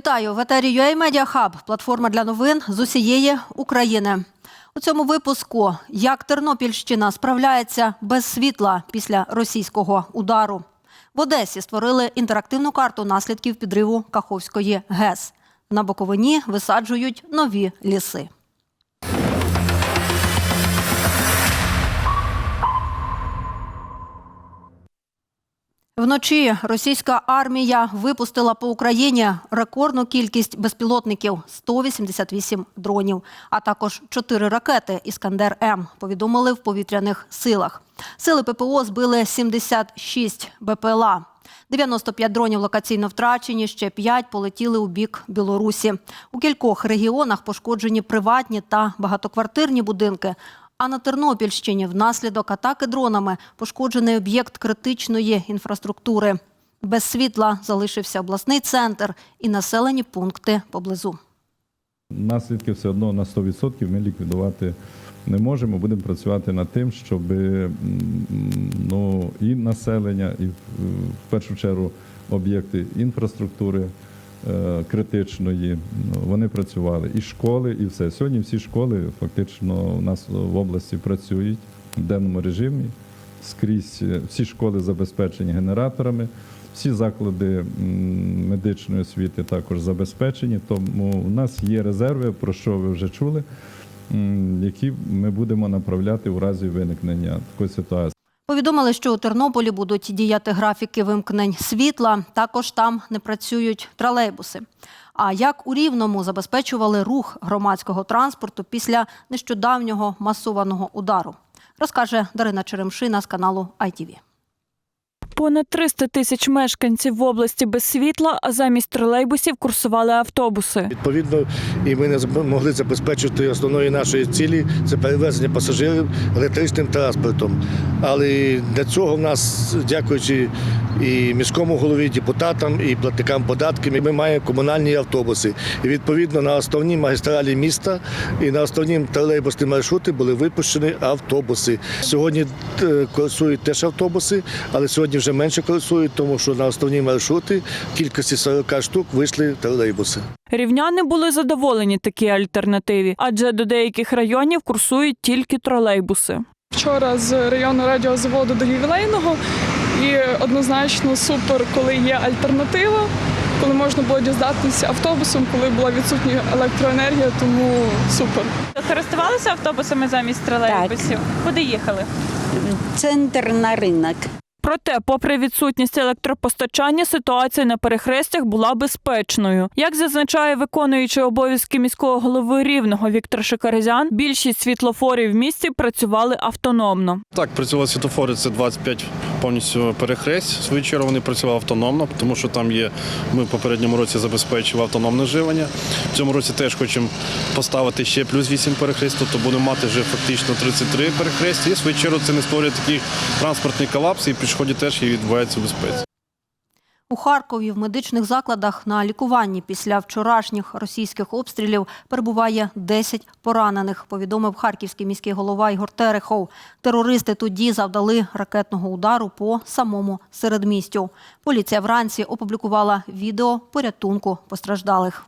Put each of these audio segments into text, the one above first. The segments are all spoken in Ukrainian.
Вітаю в етері UA Media Hub, платформа для новин з усієї України. У цьому випуску як Тернопільщина справляється без світла після російського удару. В Одесі створили інтерактивну карту наслідків підриву Каховської ГЕС. На Боковині висаджують нові ліси. Вночі російська армія випустила по Україні рекордну кількість безпілотників 188 дронів, а також 4 ракети Іскандер М. Повідомили в повітряних силах. Сили ППО збили 76 БПЛА. 95 дронів локаційно втрачені, ще 5 полетіли у бік Білорусі. У кількох регіонах пошкоджені приватні та багатоквартирні будинки. А на Тернопільщині внаслідок атаки дронами пошкоджений об'єкт критичної інфраструктури. Без світла залишився обласний центр і населені пункти поблизу. Наслідки все одно на 100% ми ліквідувати не можемо. Будемо працювати над тим, щоб ну, і населення, і в першу чергу об'єкти інфраструктури критичної, ну, вони працювали. І школи, і все. Сьогодні всі школи фактично у нас в області працюють в денному режимі. Скрізь е, всі школи забезпечені генераторами. Всі заклади медичної освіти також забезпечені, тому у нас є резерви, про що ви вже чули, які ми будемо направляти у разі виникнення такої ситуації. Повідомили, що у Тернополі будуть діяти графіки вимкнень світла. Також там не працюють тролейбуси. А як у Рівному забезпечували рух громадського транспорту після нещодавнього масованого удару, розкаже Дарина Черемшина з каналу ITV. Понад 300 тисяч мешканців в області без світла, а замість тролейбусів курсували автобуси. Відповідно, і ми не заб- могли забезпечити основної нашої цілі це перевезення пасажирів електричним транспортом. Але для цього в нас, дякуючи і міському голові, депутатам, і платникам податків, ми маємо комунальні автобуси. І відповідно на основній магістралі міста і на основні тролейбусні маршрути були випущені автобуси. Сьогодні е, курсують теж автобуси, але сьогодні вже менше курсують, тому що на основні маршрути в кількості 40 штук вийшли тролейбуси. Рівняни були задоволені такій альтернативі, адже до деяких районів курсують тільки тролейбуси. вчора з району радіозаводу до ювілейного. І однозначно супер, коли є альтернатива, коли можна було дізнатися автобусом, коли була відсутня електроенергія, тому супер. Користувалися автобусами замість тролейбусів? Куди їхали? Центр на ринок. Проте, попри відсутність електропостачання, ситуація на перехрестях була безпечною. Як зазначає виконуючий обов'язки міського голови рівного Віктор Шикаризян, більшість світлофорів в місті працювали автономно. Так, працювали світофори, це 25 повністю перехресть. Свою вони працювали автономно, тому що там є, ми в попередньому році забезпечили автономне живлення. В цьому році теж хочемо поставити ще плюс 8 перехрест, тобто будемо мати вже фактично 33 перехрестя. І свою це не створює такий транспортний колапс, і пішоході теж і відбувається в безпеці. У Харкові в медичних закладах на лікуванні після вчорашніх російських обстрілів перебуває 10 поранених, повідомив харківський міський голова Ігор Терехов. Терористи тоді завдали ракетного удару по самому середмістю. Поліція вранці опублікувала відео порятунку постраждалих.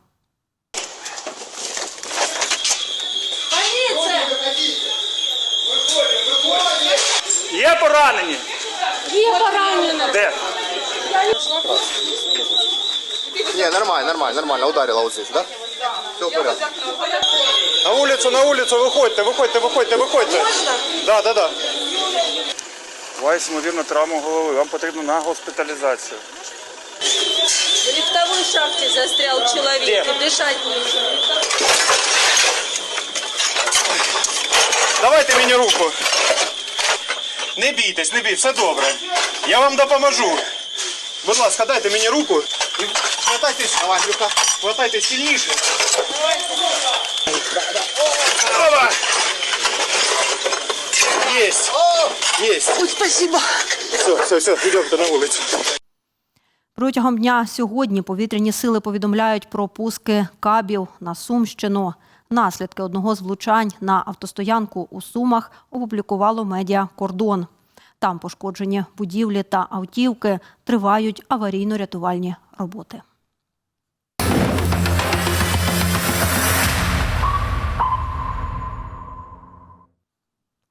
Є поранені? Є поранені. Де? Не, нормально, нормально, нормально. Ударила вот здесь, да? Все в порядке. На вулицю, на вулицю, виходьте, виходьте, виходьте, виходьте. Да, да, да. Вас, ймовірно, травма голови. Вам потрібно на госпіталізацію. В лифтовой шахте застрял человек и дышать не может. Давайте мені руку. Не бійтесь, не бійтесь, все добре. Я вам допоможу. Будь ласка, дайте мені руку. Хватайтесь, давай, Андрюха, хватайтесь сильніше. Опа! Есть. Есть. Ой, спасибо. Все, все, все, йдемте на вулицю. Протягом дня сьогодні повітряні сили повідомляють про пуски кабів на Сумщину. Наслідки одного з влучань на автостоянку у Сумах опублікувало медіа Кордон. Там пошкоджені будівлі та автівки тривають аварійно-рятувальні роботи.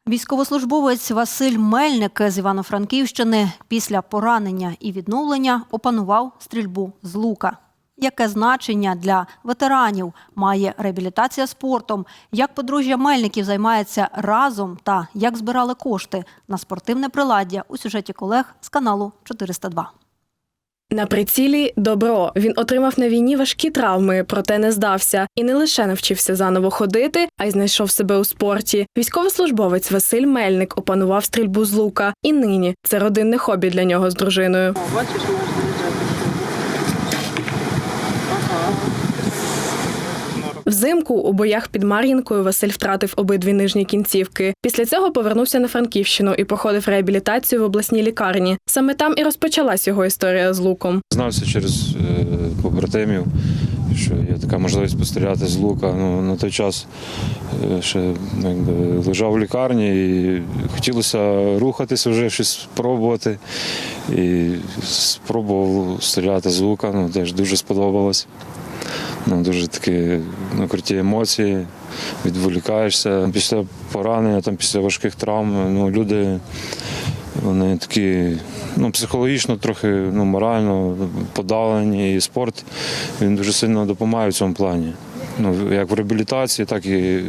Військовослужбовець Василь Мельник з Івано-Франківщини після поранення і відновлення опанував стрільбу з лука. Яке значення для ветеранів має реабілітація спортом? Як подружжя Мельників займається разом та як збирали кошти на спортивне приладдя у сюжеті колег з каналу 402. На прицілі добро. Він отримав на війні важкі травми, проте не здався і не лише навчився заново ходити, а й знайшов себе у спорті. Військовослужбовець Василь Мельник опанував стрільбу з лука, і нині це родинне хобі для нього з дружиною. Взимку у боях під Мар'їнкою Василь втратив обидві нижні кінцівки. Після цього повернувся на Франківщину і проходив реабілітацію в обласній лікарні. Саме там і розпочалась його історія з луком. Знався через е, побратимів, що є така можливість постріляти з лука. Ну, на той час е, ще ну, якби, лежав в лікарні і хотілося рухатися, вже щось спробувати. І спробував стріляти з лука, ну, теж дуже сподобалось. Ну, дуже такі ну, круті емоції, відволікаєшся. Після поранення, там, після важких травм, ну, люди вони такі ну, психологічно, трохи ну, морально подавлені. І спорт він дуже сильно допомагає в цьому плані. Ну, як в реабілітації, так і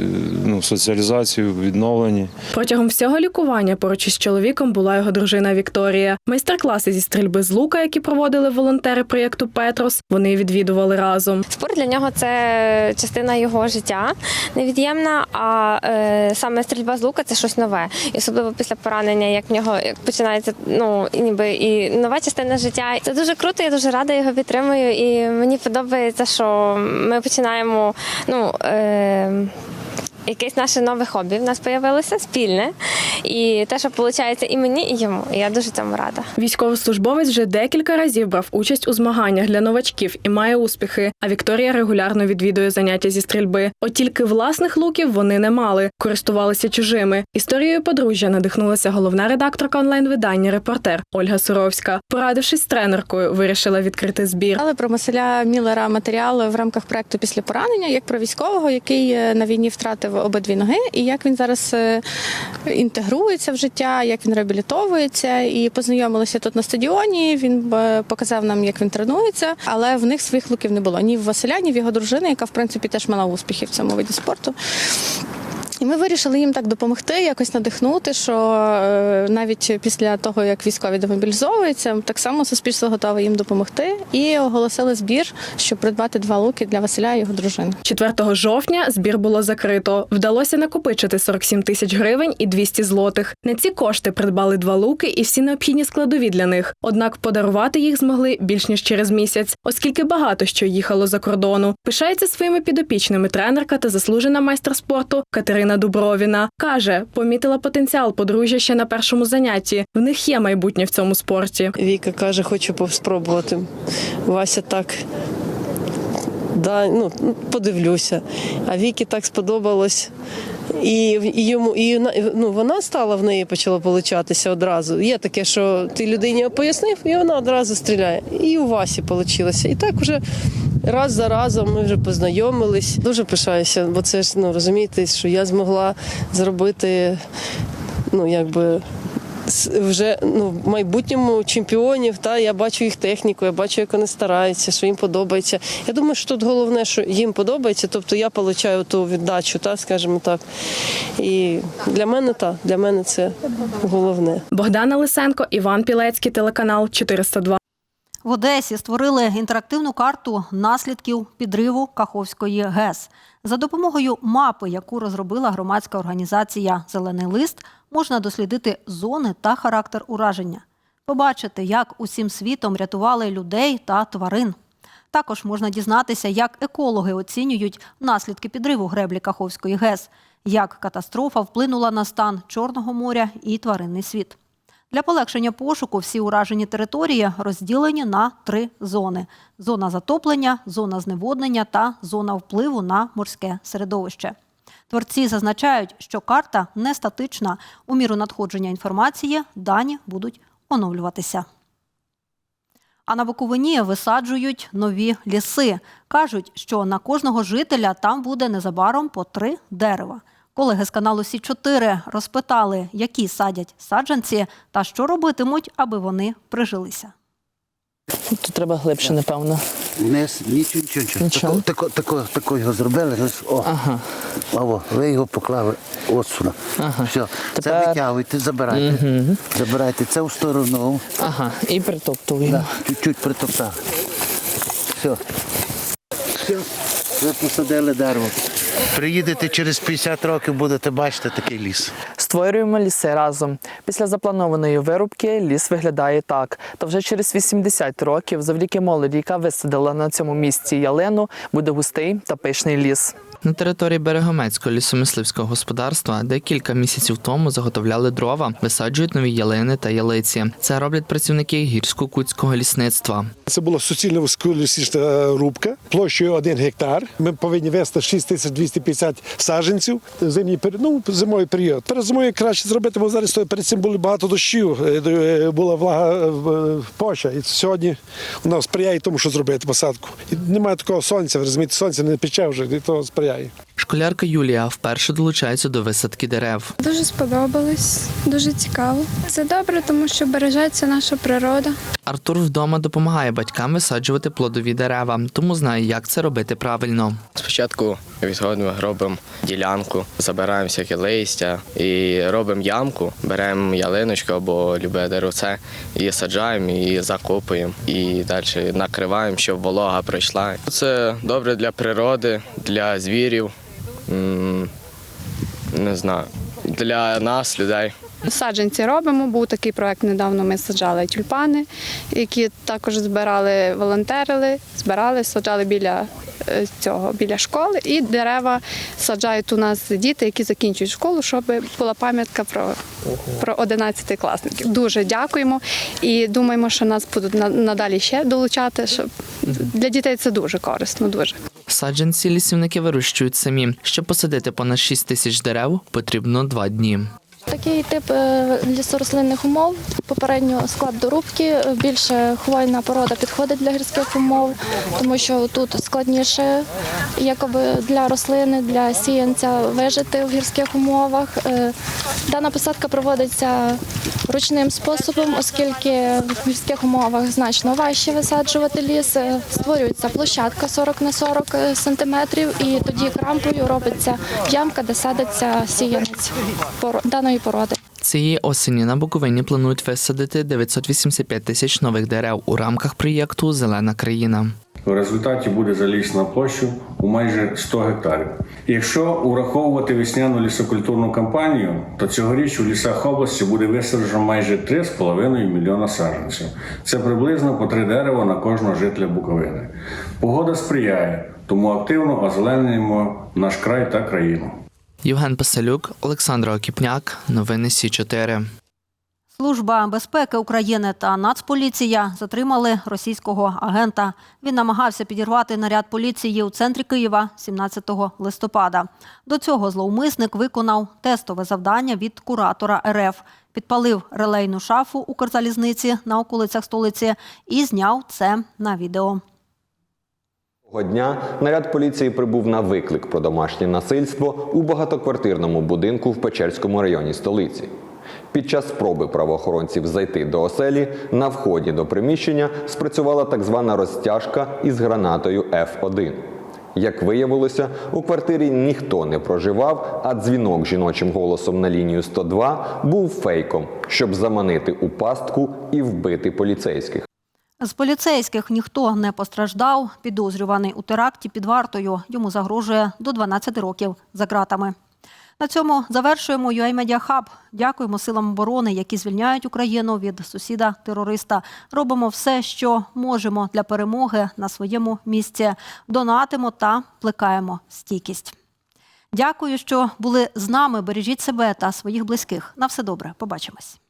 ну, в соціалізації, в відновленні. Протягом всього лікування поруч із чоловіком була його дружина Вікторія. Майстер-класи зі стрільби з лука, які проводили волонтери проєкту Петрос, вони відвідували разом. Спорт для нього це частина його життя невід'ємна. А е, саме стрільба з лука це щось нове. І особливо після поранення, як в нього як починається ну ніби і нова частина життя. Це дуже круто. Я дуже рада його підтримую. І мені подобається, що ми починаємо. Ну е, Якесь наше нове хобі в нас з'явилося спільне, і те, що виходить і мені, і йому. І я дуже цьому рада. Військовослужбовець вже декілька разів брав участь у змаганнях для новачків і має успіхи. А Вікторія регулярно відвідує заняття зі стрільби. От тільки власних луків вони не мали, користувалися чужими. Історією подружжя надихнулася головна редакторка онлайн-видання Репортер Ольга Суровська. Порадившись з тренеркою, вирішила відкрити збір. Але про Василя Міллера матеріали в рамках проекту після поранення, як про військового, який е, на війні втратив обидві ноги, і як він зараз е, інтегрується в життя, як він реабілітовується. І познайомилися тут на стадіоні. Він е, показав нам, як він тренується, але в них своїх луків не було ні в Василя, ні в його дружини, яка в принципі теж мала успіхи в цьому виді спорту. І ми вирішили їм так допомогти, якось надихнути, що е, навіть після того, як військові демобілізовуються, так само суспільство готове їм допомогти. І оголосили збір, щоб придбати два луки для Василя і його дружини. 4 жовтня збір було закрито. Вдалося накопичити 47 тисяч гривень і 200 злотих. На ці кошти придбали два луки і всі необхідні складові для них. Однак подарувати їх змогли більш ніж через місяць, оскільки багато що їхало за кордону. Пишається своїми підопічними тренерка та заслужена майстер спорту Катерина Дубровіна. Каже, помітила потенціал подружжя ще на першому занятті. В них є майбутнє в цьому спорті. Віка каже, хочу спробувати. Вася так. Да, ну, подивлюся. А Вікі так сподобалось. І, і йому і ну, вона стала в неї почала получатися одразу. Є таке, що ти людині пояснив, і вона одразу стріляє. І у Васі вийшло. І так вже раз за разом ми вже познайомились. Дуже пишаюся, бо це ж ну розумієте, що я змогла зробити ну якби. Вже ну в майбутньому чемпіонів, та я бачу їх техніку, я бачу, як вони стараються, що їм подобається. Я думаю, що тут головне, що їм подобається, тобто я отримую ту віддачу, та скажімо так. І для мене та для мене це головне. Богдана Лисенко, Іван Пілецький, телеканал 402. В Одесі створили інтерактивну карту наслідків підриву Каховської ГЕС. За допомогою мапи, яку розробила громадська організація Зелений лист, можна дослідити зони та характер ураження, побачити, як усім світом рятували людей та тварин. Також можна дізнатися, як екологи оцінюють наслідки підриву греблі Каховської ГЕС, як катастрофа вплинула на стан Чорного моря і тваринний світ. Для полегшення пошуку всі уражені території розділені на три зони: зона затоплення, зона зневоднення та зона впливу на морське середовище. Творці зазначають, що карта не статична. У міру надходження інформації дані будуть оновлюватися. А на Буковині висаджують нові ліси. Кажуть, що на кожного жителя там буде незабаром по три дерева. Колеги з каналу Сі 4 розпитали, які садять саджанці та що робитимуть, аби вони прижилися. Тут треба глибше, напевно. Вниз, нічого, нічого, нічого. Нічого. Тако, тако, тако, його зробили. ось, О, Ага. О, ви його поклали от сюди. Ага. Все, це витягуйте, забирайте. Мгм. Забирайте це в сторону. Ага. І притоптуємо. Да, чуть-чуть притоптали. Все. Все. Ви посадили дерево. Приїдете через 50 років, будете бачити такий ліс. Створюємо ліси разом. Після запланованої вирубки ліс виглядає так. Та вже через 80 років, завдяки молоді, яка висадила на цьому місці ялину, буде густий та пишний ліс. На території Берегомецького лісомисливського господарства, де кілька місяців тому заготовляли дрова, висаджують нові ялини та ялиці. Це роблять працівники гірсько-кутського лісництва. Це була суцільна вузьколісічна рубка площею 1 гектар. Ми повинні вести 6250 саджанців. Зимній ну, зимовий період. Перед зимою краще зробити, бо зараз перед цим були багато дощів, е, е, була влага е, поща. І сьогодні вона сприяє тому, що зробити посадку. І немає такого сонця, розумієте, сонце не пече вже, і то сприяє. today. Школярка Юлія вперше долучається до висадки дерев. Дуже сподобалось, дуже цікаво. Це добре, тому що бережеться наша природа. Артур вдома допомагає батькам висаджувати плодові дерева, тому знає, як це робити правильно. Спочатку відходимо, робимо ділянку, забираємо всяке листя і робимо ямку, беремо ялиночку або любе деревце і саджаємо, і закопуємо, і далі накриваємо, щоб волога пройшла. Це добре для природи, для звірів, не знаю, для нас, людей. Саджанці робимо. Був такий проект. Недавно ми саджали тюльпани, які також збирали, волонтерили, збирали, саджали біля е, цього, біля школи. І дерева саджають у нас діти, які закінчують школу, щоб була пам'ятка про, про 11 класників. Дуже дякуємо і думаємо, що нас будуть на- надалі ще долучати. Щоб для дітей це дуже корисно. Дуже. Саджанці лісівники вирощують самі. Щоб посадити понад 6 тисяч дерев, потрібно два дні. Такий тип е, лісорослинних умов. Попередньо склад дорубки. Більше хвойна порода підходить для гірських умов, тому що тут складніше якоби для рослини, для сіянця вижити в гірських умовах. Е, Дана посадка проводиться ручним способом, оскільки в гірських умовах значно важче висаджувати ліс. Е, Створюється площадка 40 на 40 сантиметрів, і тоді крампою робиться ямка, де садиться сіянець даної породи. Цієї осені на Буковині планують висадити 985 тисяч нових дерев у рамках проєкту Зелена країна. В результаті буде залізна площа у майже 100 гектарів. Якщо ураховувати весняну лісокультурну кампанію, то цьогоріч у лісах області буде висаджено майже 3,5 мільйона саджанців. Це приблизно по три дерева на кожного жителя Буковини. Погода сприяє, тому активно озеленюємо наш край та країну. Євген Пасалюк, Олександра Окіпняк, новини Сі 4 Служба безпеки України та Нацполіція затримали російського агента. Він намагався підірвати наряд поліції у центрі Києва 17 листопада. До цього зловмисник виконав тестове завдання від куратора РФ, підпалив релейну шафу Укрзалізниці на околицях столиці і зняв це на відео. Дня наряд поліції прибув на виклик про домашнє насильство у багатоквартирному будинку в Печерському районі столиці. Під час спроби правоохоронців зайти до оселі на вході до приміщення спрацювала так звана розтяжка із гранатою F1. Як виявилося, у квартирі ніхто не проживав, а дзвінок жіночим голосом на лінію 102 був фейком, щоб заманити у пастку і вбити поліцейських. З поліцейських ніхто не постраждав. Підозрюваний у теракті під вартою. Йому загрожує до 12 років за ґратами. На цьому завершуємо UA Media Hub. Дякуємо силам оборони, які звільняють Україну від сусіда-терориста. Робимо все, що можемо для перемоги на своєму місці. Донатимо та плекаємо стійкість. Дякую, що були з нами. Бережіть себе та своїх близьких. На все добре. Побачимось.